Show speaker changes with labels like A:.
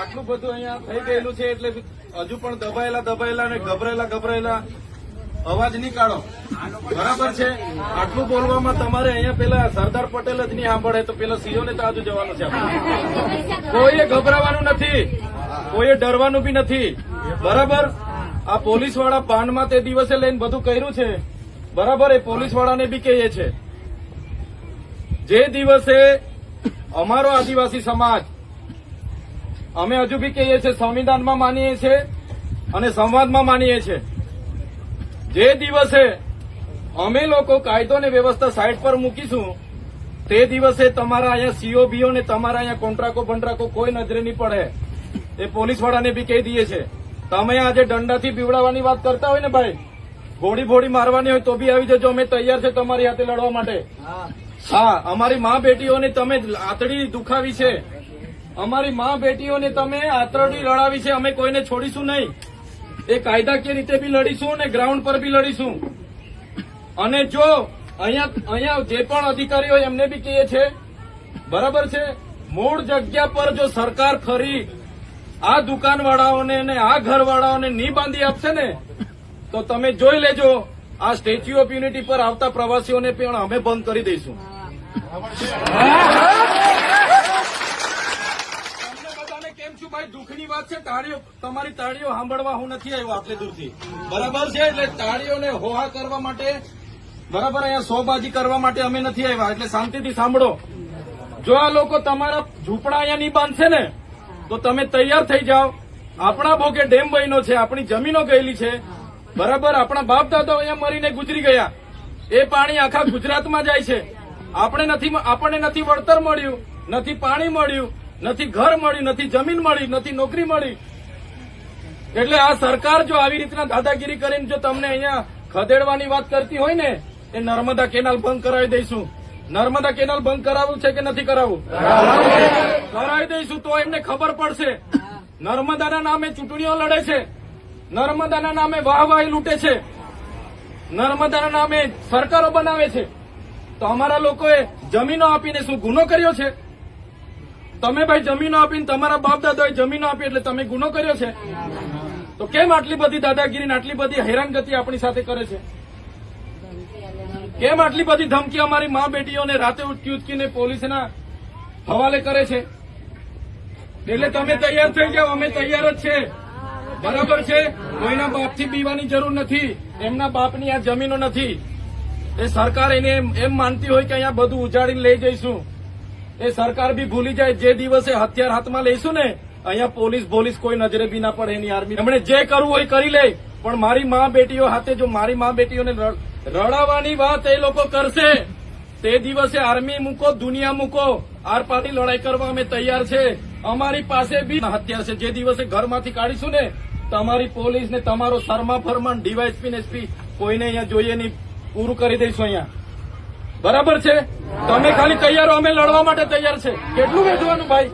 A: આટલું બધું અહીંયા થઈ ગયેલું છે એટલે હજુ પણ દબાયેલા દબાયેલા અને ગભરાયેલા ગભરાયેલા. અવાજ નહીં કાઢો. બરાબર છે? આટલું બોલવામાં તમારે અહીંયા પેલા સરદાર પટેલ જ નહીં સાંભળે, તો પેલા સીઓ ને તો આજુ જવાનું છે કોઈએ ગભરાવાનું નથી. કોઈએ ડરવાનું બી નથી. બરાબર? આ પોલીસવાળા પાનમાં તે દિવસે લઈને બધું કર્યું છે. બરાબર? એ પોલીસ વાળાને બી કહીએ છે. જે દિવસે અમારો આદિવાસી સમાજ અમે હજુ બી કહીએ છીએ સંવિધાનમાં માનીએ છીએ અને સંવાદમાં માનીએ છીએ. જે દિવસે અમે લોકો કાયદો અને વ્યવસ્થા સાઈડ પર મૂકીશું તે દિવસે તમારા અહીંયા સીઓબીઓ ને તમારા અહીંયા કોન્ટ્રાકો બંટ્રાકો કોઈ નજરે નહીં પડે. એ પોલીસ વાળાને બી કહી દઈએ છે તમે આજે દંડાથી બીવડાવવાની વાત કરતા હોય ને ભાઈ ગોળી ફોડી મારવાની હોય તો બી આવી જજો અમે તૈયાર છે તમારી હાથે લડવા માટે. હા અમારી મા બેટીઓને તમે આતડી દુખાવી છે. અમારી મા બેટીઓને તમે આતરડી લડાવી છે, અમે કોઈને છોડીશું નહીં. એ કાયદાકીય રીતે બી લડીશું ને ગ્રાઉન્ડ પર બી લડીશું. અને જો અહીંયા અહીંયા જે પણ અધિકારીઓ એમને બી કહીએ છે, બરાબર છે? મૂળ જગ્યા પર જો સરકાર ખરી, આ દુકાનવાળાઓને ને આ ઘરવાળાઓને નહીં બાંધી આપશે ને, તો તમે જોઈ લેજો, આ સ્ટેચ્યુ ઓફ યુનિટી પર આવતા પ્રવાસીઓને પણ અમે બંધ કરી દઈશું તમને બધાને કેમ છું ભાઈ, દુઃખની વાત છે, તાળીઓ તમારી તાળીઓ સાંભળવા હું નથી આવ્યો આટલે દૂરથી. બરાબર છે? એટલે તાળીઓને હોહા કરવા માટે બરાબર, અહીંયા સોબાજી કરવા માટે અમે નથી આવ્યા. એટલે શાંતિથી સાંભળો. જો આ લોકો તમારા ઝૂંપડા અહીંયા નહીં બાંધશે ને, તો તમે તૈયાર થઈ જાઓ. આપણા ભોગે ડેમ બહેનો છે, આપણી જમીનો ગયેલી છે. બરાબર, આપણા બાપ દાદા અહીંયા મરીને ગુજરી ગયા. એ પાણી આખા ગુજરાતમાં જાય છે. આપણે નથી આપણને નથી વળતર મળ્યું, નથી પાણી મળ્યું. નથી ઘર મળ્યું નથી જમીન મળી, નથી નોકરી મળી. એટલે આ સરકાર જો આવી રીતના દાદાગીરી કરીને જો તમને અહીંયા ખદેડવાની વાત કરતી હોય ને, એ નર્મદા કેનાલ બંધ કરાવી દઈશું. નર્મદા કેનાલ બંધ કરાવવું છે કે નથી કરાવવું? કરાવી દઈશું, તો એમને ખબર પડશે. નર્મદાના નામે ચૂંટણીઓ લડે છે. નર્મદાના નામે વાહવાહી લૂંટે છે. નર્મદાના નામે સરકારો બનાવે છે. તો અમારા લોકોએ જમીનો આપીને શું ગુનો કર્યો છે? તમે ભાઈ જમીનો આપીને તમારા બાપ દાદાએ જમીનો આપી એટલે તમે ગુનો કર્યો છે? તો કેમ આટલી બધી દાદાગીરી આટલી બધી હેરાનગતિ આપણી સાથે કરે છે? કેમ આટલી બધી ધમકી અમારી મા બેટીઓને રાતે ઉચકી ઉચકીને પોલીસના હવાલે કરે છે? એટલે તમે તૈયાર થઈ જાઓ, અમે તૈયાર જ છે. બરાબર છે? કોઈના બાપથી પીવાની જરૂર નથી. એમના બાપની આ જમીનો નથી. એ સરકાર એને એમ માનતી હોય કે અહીંયા બધું ઉજાડીને લઈ જઈશું. એ સરકાર બી ભૂલી જાય જે દિવસે હથિયાર હાથમાં લઈશું ને, અહીંયા પોલીસ પોલીસ કોઈ નજરે બી ના પડે એની આર્મી. એમણે જે કરવું હોય કરી લે, પણ મારી મા બેટીઓ હાથે જો મારી મા બેટીઓને રડાવવાની વાત એ લોકો કરશે. તે દિવસે આર્મી મૂકો, દુનિયા મૂકો આર પાર્ટી લડાઈ કરવા અમે તૈયાર છે. અમારી પાસે બી હથિયાર છે. જે દિવસે ઘરમાંથી કાઢીશું ને, તમારી પોલીસ ને તમારો શર્મા ફરમાન, ડીવાયસપી ને એસપી કોઈને અહીંયા જોઈએ નહીં. પૂરું કરી દઈશું અહીંયા. બરાબર છે? તમે ખાલી તૈયાર અમે લડવા માટે તૈયાર છે. કેટલું વેચવાનું ભાઈ?